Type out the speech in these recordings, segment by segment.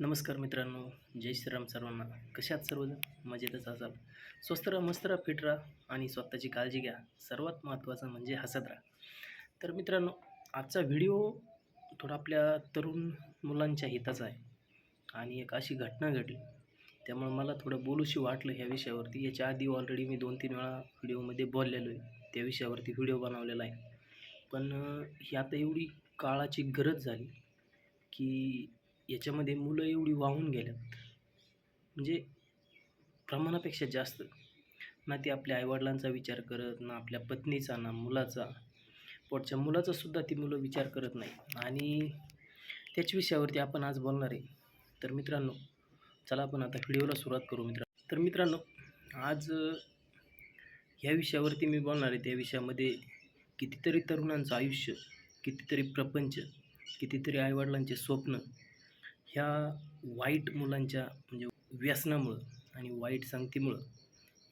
नमस्कार मित्रांनो जय श्रीराम सर्वांना. कशात सर्वजण? मजेतच असाल. स्वस्त राहा मस्त राहा फिट राहा आणि स्वतःची काळजी घ्या. सर्वात महत्त्वाचं म्हणजे हसत राहा. तर मित्रांनो आजचा व्हिडिओ थोडा आपल्या तरुण मुलांच्या हिताचा आहे. आणि एक अशी घटना घडली. त्यामुळे मला थोडं बोलूशी वाटलं ह्या विषयावरती. याच्या आधी ऑलरेडी मी दोन तीन वेळा व्हिडिओमध्ये बोललेलो आहे. त्या विषयावरती व्हिडिओ बनवलेला आहे. पण ही आता एवढी काळाची गरज झाली की याच्यामध्ये मुलं एवढी वाहून गेल्या. म्हणजे प्रमाणापेक्षा जास्त. ना ती आपल्या आईवडिलांचा विचार करत ना आपल्या पत्नीचा ना मुलाचा. पोटच्या मुलाचा सुद्धा ती मुलं विचार करत नाही. आणि त्याच विषयावरती आपण आज बोलणार आहे. तर मित्रांनो चला आपण आता व्हिडिओला सुरुवात करू मित्र तर मित्रांनो आज ह्या विषयावरती मी बोलणार आहे. त्या विषयामध्ये कितीतरी तरुणांचं आयुष्य कितीतरी प्रपंच कितीतरी आईवडिलांचे स्वप्न ह्या वाईट मुलांच्या म्हणजे व्यसनामुळं आणि वाईट संगतीमुळं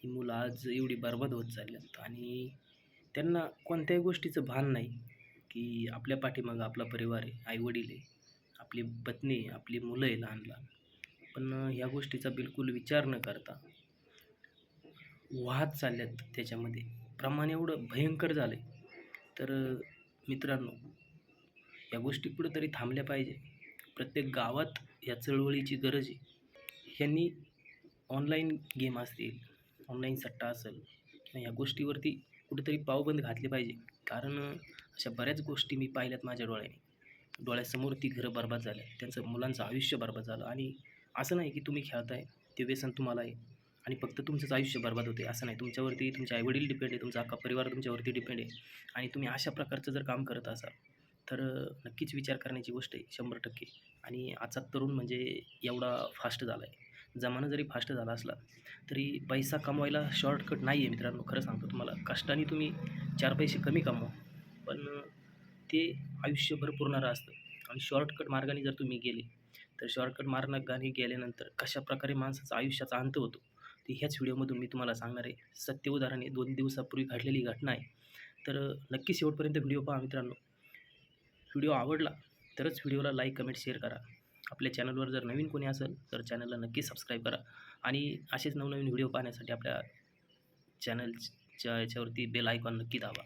ही मुलं आज एवढी बरबाद होत चालली आहेत आणि त्यांना कोणत्याही गोष्टीचं भान नाही की आपल्या पाठीमागं आपला परिवार आहे आईवडील आहे आपली पत्नी आहे आपली मुलं आहे लहान लहान पण ह्या गोष्टीचा बिलकुल विचार न करता वाहत चालल्यात त्याच्यामध्ये. प्रमाण एवढं भयंकर झालं आहे तर मित्रांनो या गोष्टी कुठंतरी थांबल्या पाहिजे. प्रत्येक गावात या चळवळीची गरज आहे. ह्यांनी ऑनलाईन गेम असतील ऑनलाईन सट्टा असेल या ह्या गोष्टीवरती कुठेतरी पावबंद घातले पाहिजे. कारण अशा बऱ्याच गोष्टी मी पाहिल्यात माझ्या डोळ्याने. डोळ्यासमोर ती घरं बरबाद झाल्या त्यांचं मुलांचं आयुष्य बरबाद झालं. आणि असं नाही की तुम्ही खेळताय ते व्यसन तुम्हाला आहे. आणि फक्त तुमचंच आयुष्य बरबाद होते असं नाही. तुमच्यावरती तुमचे आईवडील डिपेंड आहे. तुमचा अख्खा परिवार तुमच्यावरती डिपेंड आहे. आणि तुम्ही अशा प्रकारचं जर काम करत असाल तर नक्कीच विचार करण्याची गोष्ट आहे शंभर टक्के. आणि आजचा तरुण म्हणजे एवढा फास्ट झाला आहे जमाना जरी फास्ट झाला असला तरी पैसा कमवायला शॉर्टकट नाही आहे मित्रांनो खरं सांगतो तुम्हाला. कष्टाने तुम्ही चार पैसे कमी कमवा. पण ते आयुष्यभर पुरणारं असतं आणि शॉर्टकट मार्गाने जर तुम्ही गेले तर शॉर्टकट मार्गाने गेल्यानंतर कशा प्रकारे माणसाचा आयुष्याचा अंत होतो ते ह्याच व्हिडिओमधून मी तुम्हाला सांगणार आहे. सत्य उदाहरण दोन दिवसापूर्वी घडलेली घटना आहे. तर नक्की शेवटपर्यंत व्हिडिओ पहा मित्रांनो. व्हिडिओ आवडला तरच व्हिडिओला लाईक कमेंट शेअर करा. आपल्या चॅनलवर जर नवीन कोणी असेल तर चॅनलला नक्की सबस्क्राईब करा. आणि असेच नवनवीन व्हिडिओ पाहण्यासाठी आपल्या चॅनलच्या याच्यावरती बेल आयकॉन नक्की दाबा.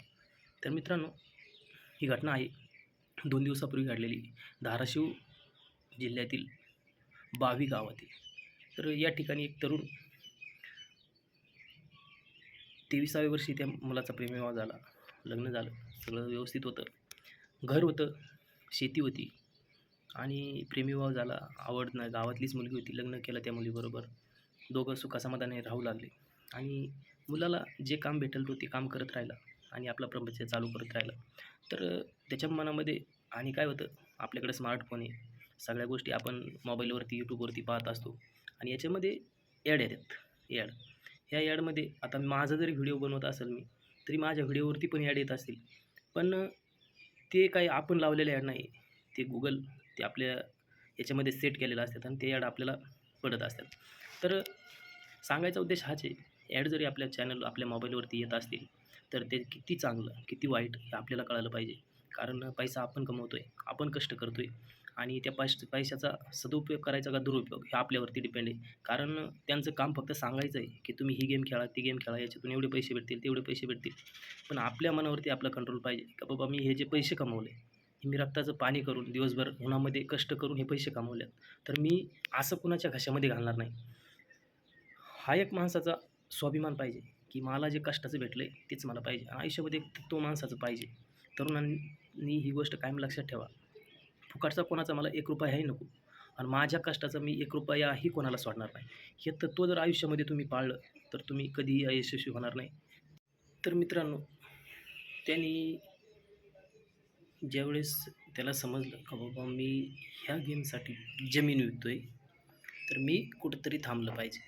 तर मित्रांनो ही घटना आहे. दोन दिवसापूर्वी घडलेली. धाराशिव जिल्ह्यातील बावी गावातील. तर या ठिकाणी एक तरुण तेविसाव्या वर्षी त्या मुलाचा प्रेमविवाह झाला. लग्न झालं. सगळं व्यवस्थित होतं. घर होतं शेती होती. आणि प्रेमीभाव झाला आवड नाही गावातलीच मुलगी होती लग्न केलं त्या मुलीबरोबर. दोघं सुखासमाधाने राहू लागले. आणि मुलाला जे काम भेटेल तो ते काम करत राहिला. आणि आपला प्रपंच चालू करत राहिला. तर त्याच्या मनामध्ये आणि काय होतं आपल्याकडे स्मार्टफोन आहे. सगळ्या गोष्टी आपण मोबाईलवरती यूट्यूबवरती पाहत असतो. आणि याच्यामध्ये ॲड येतात. ॲड ह्या ॲडमध्ये आता माझा जरी व्हिडिओ बनवत असेल मी तरी माझ्या व्हिडिओवरती पण ॲड येत असतील. पण ते काही आपण लावलेले ॲड नाही. ते गुगल ते आपल्या याच्यामध्ये सेट केलेलं असतात आणि ते ॲड आपल्याला पडत असतात. तर सांगायचा उद्देश हाच आहे ॲड जरी आपल्या चॅनल आपल्या मोबाईलवरती येत असतील तर ते किती चांगलं किती वाईट हे आपल्याला कळालं पाहिजे. कारण पैसा आपण कमवतो आहे आपण कष्ट करतो आहे आणि त्या पैश पैशाचा सदुपयोग करायचा का दुरुपयोग हे आपल्यावरती डिपेंड आहे. कारण त्यांचं काम फक्त सांगायचं आहे की तुम्ही ही गेम खेळा ती गेम खेळा याच्यातून एवढे पैसे भेटतील तेवढे पैसे भेटतील. पण आपल्या मनावरती आपला कंट्रोल पाहिजे का बाबा मी हे जे पैसे कमवले हे मी रक्ताचं पाणी करून दिवसभर उन्हामध्ये कष्ट करून हे पैसे कमवलेत तर मी असं कुणाच्या घशामध्ये घालणार नाही. हा एक माणसाचा स्वाभिमान पाहिजे की मला जे कष्टाचं भेटलं आहे तेच मला पाहिजे. आयुष्यामध्ये तो माणसाचं पाहिजे. तरुणांनी ही गोष्ट कायम लक्षात ठेवा. फुकटचा कोणाचा मला एक रुपयाही नको. आणि माझ्या कष्टाचा मी एक रुपयाही कोणाला सोडणार नाही. हे तत्त्व जर आयुष्यामध्ये तुम्ही पाळलं तर तुम्ही कधीही अयशस्वी होणार नाही. तर मित्रांनो त्यांनी ज्यावेळेस त्याला समजलं का बाबा मी ह्या गेमसाठी जमीन विकतो आहे तर मी कुठंतरी थांबलं पाहिजे.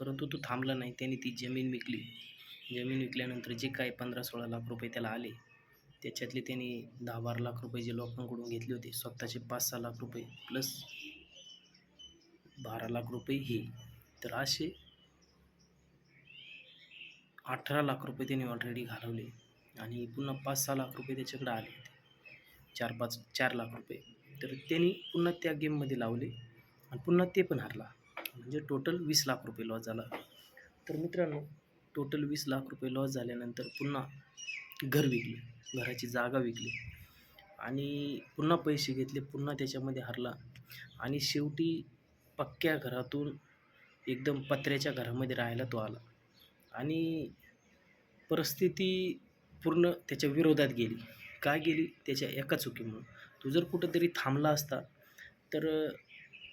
परंतु तो थांबला नाही. त्याने ती जमीन विकली. जमीन विकल्यानंतर जे काय पंधरा सोळा लाख रुपये त्याला आले त्याच्यातले त्यांनी दहा बारा लाख रुपये जे लोकांकडून घेतले होते स्वतःचे पाच सहा लाख रुपये प्लस बारा लाख रुपये हे. तर असे अठरा लाख रुपये त्यांनी ऑलरेडी घालवले आणि पुन्हा पाच सहा लाख रुपये त्याच्याकडे आले होते. चार पाच चार लाख रुपये. तर त्यांनी पुन्हा त्या गेममध्ये लावले आणि पुन्हा ते पण हरला. म्हणजे टोटल वीस लाख रुपये लॉस झाला. तर मित्रांनो टोटल वीस लाख रुपये लॉस झाल्यानंतर पुन्हा घर विकले. घराची जागा विकली आणि पुन्हा पैसे घेतले पुन्हा त्याच्यामध्ये हरला. आणि शेवटी पक्क्या घरातून एकदम पत्र्याच्या घरामध्ये राहायला तो आला. आणि परिस्थिती पूर्ण त्याच्या विरोधात गेली. का गेली? त्याच्या एका चुकीमुळं. तू जर कुठंतरी थांबला असता तर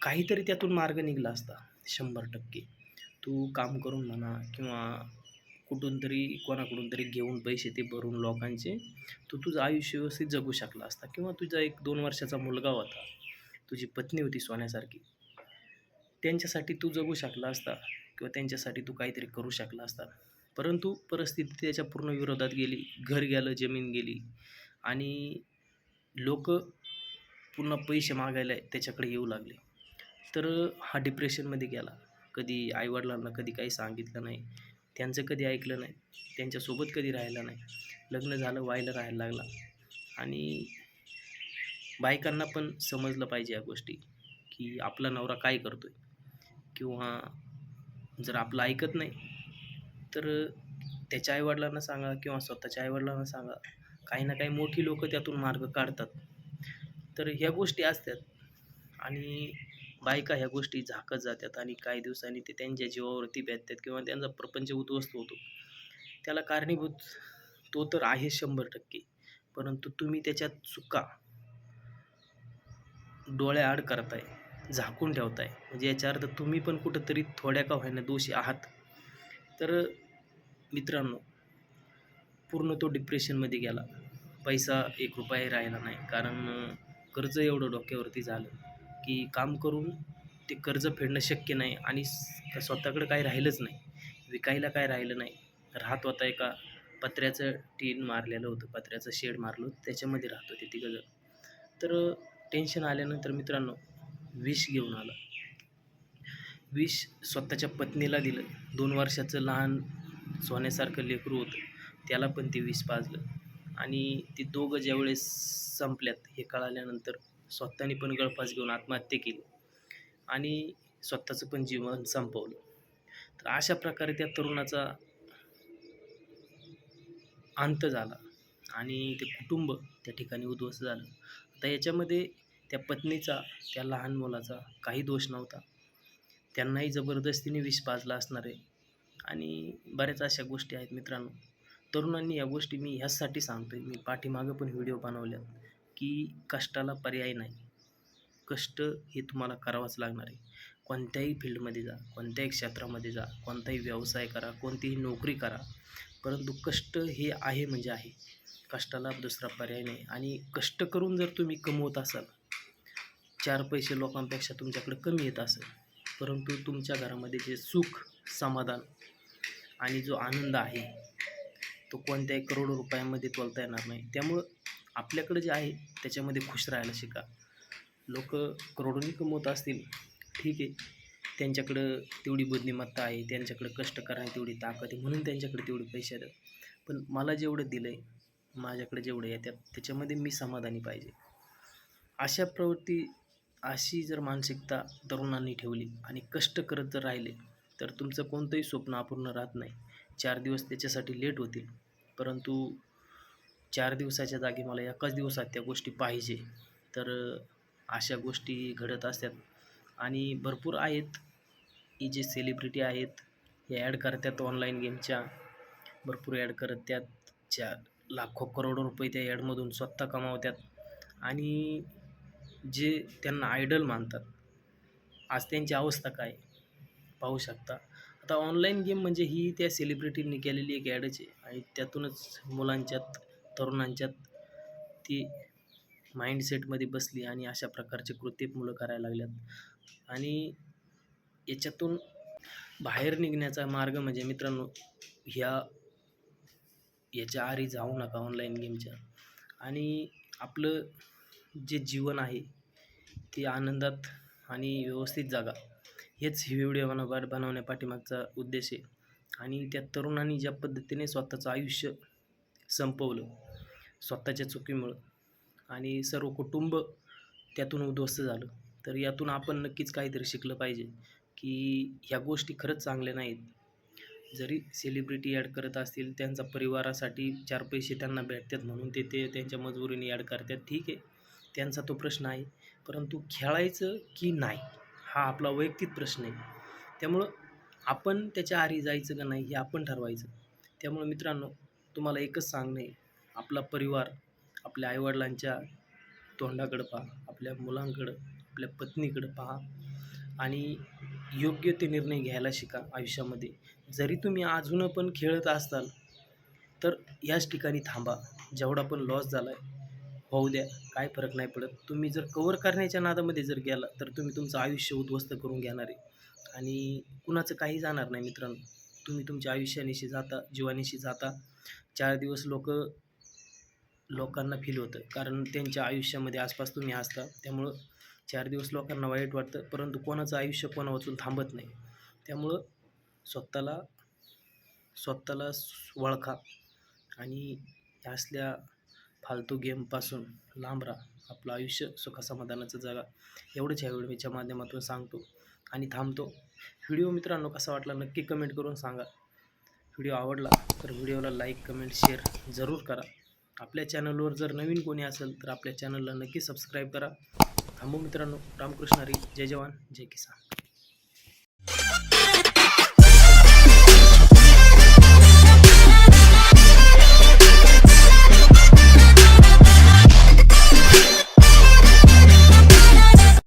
काहीतरी त्यातून मार्ग निघला असता शंभर टक्के. तू काम करून म्हणा किंवा कुठून तरी कोणाकडून तरी घेऊन पैसे ते भरून लोकांचे तू तुझं आयुष्य व्यवस्थित जगू शकला असता किंवा तुझा एक दोन वर्षाचा मुलगा होता तुझी पत्नी होती सोन्यासारखी त्यांच्यासाठी तू जगू शकला असता किंवा त्यांच्यासाठी तू काहीतरी करू शकला असता. परंतु परिस्थिती त्याच्या पूर्ण विरोधात गेली घर गेलं जमीन गेली आणि लोक पुन्हा पैसे मागायला त्याच्याकडे येऊ लागले. तर हा डिप्रेशनमध्ये गेला. कधी आईवडिलांना कधी काही सांगितलं नाही. त्यांचं कधी ऐकलं नाही त्यांच्यासोबत कधी राहिलं नाही. लग्न झालं व्हायला राहायला लागला. आणि बायकांना पण समजलं पाहिजे या गोष्टी की आपला नवरा काय करतो आहे किंवा जर आपलं ऐकत नाही तर त्याच्या आईवडिलांना सांगा किंवा स्वतःच्या आईवडिलांना सांगा. काही ना काही मोठी लोकं त्यातून मार्ग काढतात. तर ह्या गोष्टी असतात. आणि बायका ह्या गोष्टी झाकत जातात आणि काही दिवसांनी ते त्यांच्या जीवावरती बेततात किंवा त्यांचा प्रपंच उद्ध्वस्त होतो. त्याला कारणीभूत तो तर आहे शंभर टक्के. परंतु तुम्ही त्याच्यात चुका डोळ्याआड करताय झाकून ठेवताय. म्हणजे याच्या अर्थ तुम्ही पण कुठंतरी थोड्या का व्हायना दोषी आहात. तर मित्रांनो पूर्ण तो डिप्रेशनमध्ये गेला. पैसा एक रुपयाही राहिला नाही. कारण कर्ज एवढं डोक्यावरती झालं. की काम करून ते कर्ज फेडणं शक्य नाही आणि स्वतःकडं काही राहिलंच नाही. विकायला काय राहिलं नाही. राहत होता एका पत्र्याचं टीन मारलेलं होतं पत्र्याचं शेड मारलं होतं त्याच्यामध्ये राहत होते तिघं तर टेन्शन आल्यानंतर मित्रांनो विष घेऊन आला. विष स्वतःच्या पत्नीला दिलं. दोन वर्षाचं लहान सोन्यासारखं लेकरू होतं. त्याला पण ते विष पाजलं. आणि ते दोघं ज्यावेळेस संपल्यात हे कळाल्यानंतर स्वतःने पण गळफास घेऊन आत्महत्या केली. आणि स्वतःचं पण जीवन संपवलं. तर अशा प्रकारे त्या तरुणाचा अंत झाला. आणि ते कुटुंब त्या ठिकाणी उद्ध्वस्त झालं. आता याच्यामध्ये त्या पत्नीचा त्या लहान मुलाचा काही दोष नव्हता. त्यांनाही जबरदस्तीने विष पाजला असणार. आहे आणि बऱ्याच अशा गोष्टी आहेत मित्रांनो. तरुणांनी या गोष्टी मी ह्याचसाठी सांगतो आहे मी पाठीमागं पण व्हिडिओ बनवल्यात. की कष्टाला पर्याय नाही. कष्ट हे तुम्हाला करावंच लागणार आहे. कोणत्याही फील्डमध्ये जा कोणत्याही क्षेत्रामध्ये जा कोणताही व्यवसाय करा कोणतीही नोकरी करा. परंतु कष्ट हे आहे म्हणजे आहे. कष्टाला दुसरा पर्याय नाही. आणि कष्ट करून जर तुम्ही कमवत असाल चार पैसे लोकांपेक्षा तुमच्याकडे कमी येत असेल परंतु तुमच्या घरामध्ये जे सुख समाधान आणि जो आनंद आहे तो कोणत्याही करोडो रुपयांमध्ये तोलता येणार नाही. त्यामुळं आपल्याकडे जे आहे त्याच्यामध्ये खुश राहायला शिका. लोक करोडोनी कमवत असतील ठीक आहे. त्यांच्याकडं तेवढी बुद्धिमत्ता आहे त्यांच्याकडं कष्ट करायला तेवढी ताकद आहे म्हणून त्यांच्याकडे तेवढे पैसे येतात पण मला जेवढं दिलं आहे माझ्याकडे जेवढे येतात त्याच्यामध्ये मी समाधानी पाहिजे. अशा प्रवृत्ती अशी जर मानसिकता तरुणांनी ठेवली आणि कष्ट करत जर राहिले तर तुमचं कोणतंही स्वप्न अपूर्ण राहत नाही. चार दिवस त्याच्यासाठी लेट होतील परंतु चार दिवसाच्या जागी मला एकाच दिवसात त्या गोष्टी पाहिजे. तर अशा गोष्टी घडत असतात. आणि भरपूर आहेत. ही जे सेलिब्रिटी आहेत हे ॲड करतात ऑनलाईन गेमच्या भरपूर ॲड करत त्यात. चार लाखो करोडो रुपये त्या ॲडमधून स्वतः कमावतात. आणि जे त्यांना आयडल मानतात. आज त्यांची अवस्था काय? पाहू शकता. आता ऑनलाईन गेम म्हणजे ही त्या सेलिब्रिटींनी केलेली एक ॲडच आहे. आणि त्यातूनच मुलांच्यात तरुणांच्यात ती माइंडसेटमध्ये बसली आणि अशा प्रकारचे कृत्य मुलं करायला लागल्यात. आणि याच्यातून बाहेर निघण्याचा मार्ग म्हणजे मित्रांनो ह्या याच्या आरी जाऊ नका ऑनलाईन गेमच्या आणि आपलं जे जीवन आहे ते आनंदात आणि व्यवस्थित जागा. हेच ही व्हिडिओ बनव बनवण्या पाठीमागचा उद्देश आहे. आणि त्या तरुणांनी ज्या पद्धतीने स्वतःचं आयुष्य संपवलं स्वतःच्या चुकीमुळं. आणि सर्व कुटुंब त्यातून उद्ध्वस्त झालं. तर यातून आपण नक्कीच काहीतरी शिकलं पाहिजे की ह्या गोष्टी खरंच चांगल्या नाहीत. जरी सेलिब्रिटी ॲड करत असतील त्यांचा परिवारासाठी चार पैसे त्यांना भेटतात म्हणून ते ते त्यांच्या मजबुरीने ॲड करतात ठीक आहे. त्यांचा तो प्रश्न आहे. परंतु खेळायचं की नाही हा आपला वैयक्तिक प्रश्न आहे. त्यामुळं आपण त्याच्या आरी जायचं का नाही हे आपण ठरवायचं. त्यामुळं मित्रांनो तुम्हाला एकच सांगणे आपला परिवार आपल्या आईवडिलांच्या तोंडाकडं पहा आपल्या मुलांकडं आपल्या पत्नीकडं पहा आणि योग्य ते निर्णय घ्यायला शिका आयुष्यामध्ये. जरी तुम्ही अजून पण खेळत असाल तर याच ठिकाणी थांबा. जेवढा पण लॉस झाला आहे होऊ द्या काय फरक नाही पडत. तुम्ही जर कवर करण्याच्या नादामध्ये जर गेला तर तुम्ही तुमचं आयुष्य उद्ध्वस्त करून घेणार आहे. आणि कुणाचं काही जाणार नाही मित्रांनो. तुम्ही तुमच्या आयुष्यानिशी जाता जीवानिशी जाता. चार दिवस लोक लोकांना फील होतं. कारण त्यांच्या आयुष्यामध्ये आसपास तुम्ही असता त्यामुळं चार दिवस लोकांना वाईट वाटतं. परंतु कोणाचं आयुष्य कोणा वाचून थांबत नाही. त्यामुळं स्वतःला स्वतःला वळखा आणि ह्या असल्या फालतू गेमपासून लांब राहा. आपलं आयुष्य सुखासमाधानाचं जगा. एवढंच ह्या व्हिडिओच्या माध्यमातून सांगतो आणि थांबतो. व्हिडिओ मित्रांनो कसा वाटला नक्की कमेंट करून सांगा. व्हिडिओ आवडला तर व्हिडिओला लाईक कमेंट शेअर जरूर करा. आपल्या चॅनलवर जर नवीन कोणी असेल तर आपल्या चॅनलला नक्की सबस्क्राईब करा. थांबू मित्रांनो रामकृष्ण हरी जय जवान जय किसान.